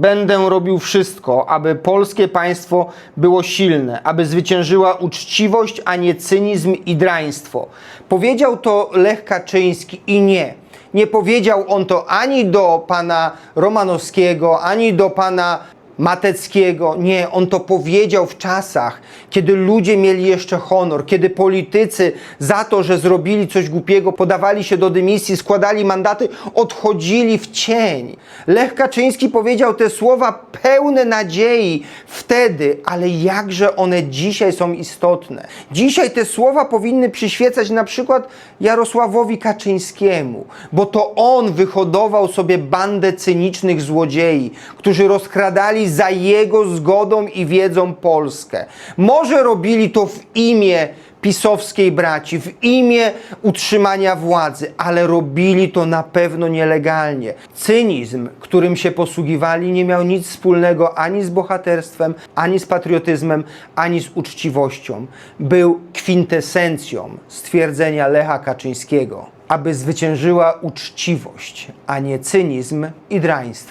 Będę robił wszystko, aby polskie państwo było silne, aby zwyciężyła uczciwość, a nie cynizm i draństwo. Powiedział to Lech Kaczyński i nie. Nie powiedział on to ani do pana Romanowskiego, ani do pana Mateckiego. Nie, on to powiedział w czasach, kiedy ludzie mieli jeszcze honor, kiedy politycy za to, że zrobili coś głupiego, podawali się do dymisji, składali mandaty, odchodzili w cień. Lech Kaczyński powiedział te słowa pełne nadziei wtedy, ale jakże one dzisiaj są istotne. Dzisiaj te słowa powinny przyświecać na przykład Jarosławowi Kaczyńskiemu, bo to on wyhodował sobie bandę cynicznych złodziei, którzy rozkradali za jego zgodą i wiedzą Polskę. Może robili to w imię pisowskiej braci, w imię utrzymania władzy, ale robili to na pewno nielegalnie. Cynizm, którym się posługiwali, nie miał nic wspólnego ani z bohaterstwem, ani z patriotyzmem, ani z uczciwością. Był kwintesencją stwierdzenia Lecha Kaczyńskiego, aby zwyciężyła uczciwość, a nie cynizm i draństwo.